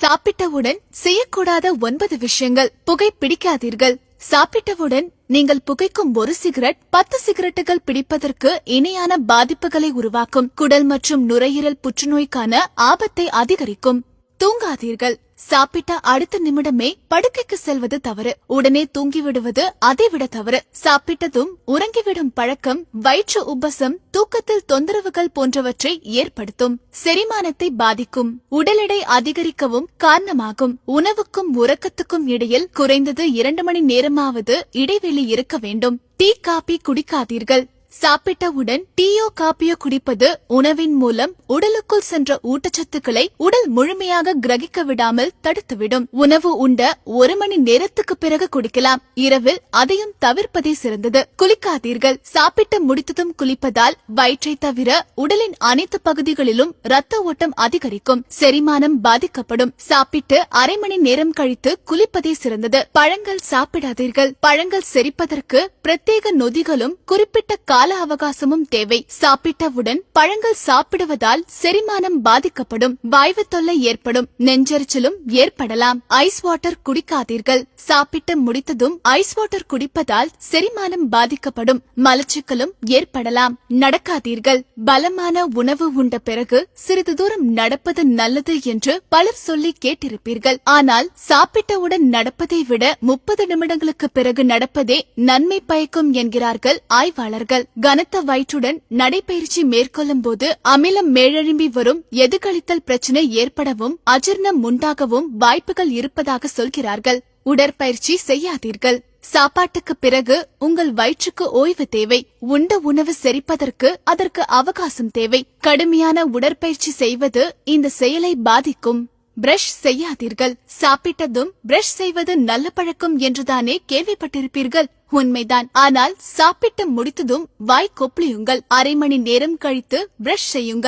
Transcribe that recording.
சாப்பிட்டவுடன் செய்யக்கூடாத ஒன்பது விஷயங்கள். புகை பிடிக்காதீர்கள். சாப்பிட்டவுடன் நீங்கள் புகைக்கும் ஒரு சிகரெட் பத்து சிகரெட்டுகள் பிடிப்பதற்கு இணையான பாதிப்புகளை உருவாக்கும். குடல் மற்றும் நுரையீரல் புற்றுநோய்க்கான ஆபத்தை அதிகரிக்கும். தூங்காதீர்கள். சாப்பிட்ட அடுத்த நிமிடமே படுக்கைக்கு செல்வது தவறு. உடனே தூங்கிவிடுவது அதைவிட தவறு. சாப்பிட்டதும் உறங்கிவிடும் பழக்கம் வயிற்று உபசம் தூக்கத்தில் தொந்தரவுகள் போன்றவற்றை ஏற்படுத்தும். செரிமானத்தை பாதிக்கும். உடல் எடை அதிகரிக்கவும் காரணமாகும். உணவுக்கும் உறக்கத்துக்கும் இடையில் குறைந்தது இரண்டு மணி நேரமாவது இடைவெளி இருக்க வேண்டும். டீ காபி குடிக்காதீர்கள். சாப்பிட்டவுடன் டீயோ காப்பியோ குடிப்பது உணவின் மூலம் உடலுக்குள் சென்ற ஊட்டச்சத்துக்களை உடல் முழுமையாக கிரகிக்க விடாமல் தடுத்துவிடும். உணவு உண்ட ஒரு மணி நேரத்துக்கு பிறகு குடிக்கலாம். இரவில் அதையும் தவிர்ப்பதே சிறந்தது. குளிக்காதீர்கள். சாப்பிட்டு முடித்ததும் குளிப்பதால் வயிற்றை தவிர உடலின் அனைத்து பகுதிகளிலும் ரத்த ஓட்டம் அதிகரிக்கும். செரிமானம் பாதிக்கப்படும். சாப்பிட்டு அரை மணி நேரம் கழித்து குளிப்பதே சிறந்தது. பழங்கள் சாப்பிடாதீர்கள். பழங்கள் செரிப்பதற்கு பிரத்யேக நொதிகளும் குறிப்பிட்ட கால அவகாசமும் தேவை. சாப்பிட்டவுடன் பழங்கள் சாப்பிடுவதால் செரிமானம் பாதிக்கப்படும். வாய்வு தொல்லை ஏற்படும். நெஞ்செரிச்சலும் ஏற்படலாம். ஐஸ் வாட்டர் குடிக்காதீர்கள். சாப்பிட்டு முடித்ததும் ஐஸ் வாட்டர் குடிப்பதால் செரிமானம் பாதிக்கப்படும். மலச்சிக்கலும் ஏற்படலாம். நடக்காதீர்கள். பலமான உணவு உண்ட பிறகு சிறிது தூரம் நடப்பது நல்லது என்று பலர் சொல்லி கேட்டிருப்பீர்கள். ஆனால் சாப்பிட்டவுடன் நடப்பதை விட முப்பது நிமிடங்களுக்கு பிறகு நடப்பதே நன்மை பயக்கும் என்கிறார்கள் ஆய்வாளர்கள். கனத்த வயிற்றுடன் நடைபயிற்சி மேற்கொள்ளும் போது அமிலம் மேலெழும்பி வரும் எதுகழித்தல் பிரச்சனை ஏற்படவும் அஜீர்ணம் உண்டாகவும் வாய்ப்புகள் இருப்பதாக சொல்கிறார்கள். உடற்பயிற்சி செய்யாதீர்கள். சாப்பாட்டுக்கு பிறகு உங்கள் வயிற்றுக்கு ஓய்வு தேவை. உண்ட உணவு செரிப்பதற்கு அதற்கு அவகாசம் தேவை. கடுமையான உடற்பயிற்சி செய்வது இந்த செயலை பாதிக்கும். பிரஷ் செய்யாதீர்கள். சாப்பிட்டதும் பிரஷ் செய்வது நல்ல பழக்கம் என்றுதானே கேள்விப்பட்டிருப்பீர்கள். உண்மைதான். ஆனால் சாப்பிட்டு முடித்ததும் வாய் கொப்பளியுங்கள். அரை மணி நேரம் கழித்து பிரஷ் செய்யுங்கள்.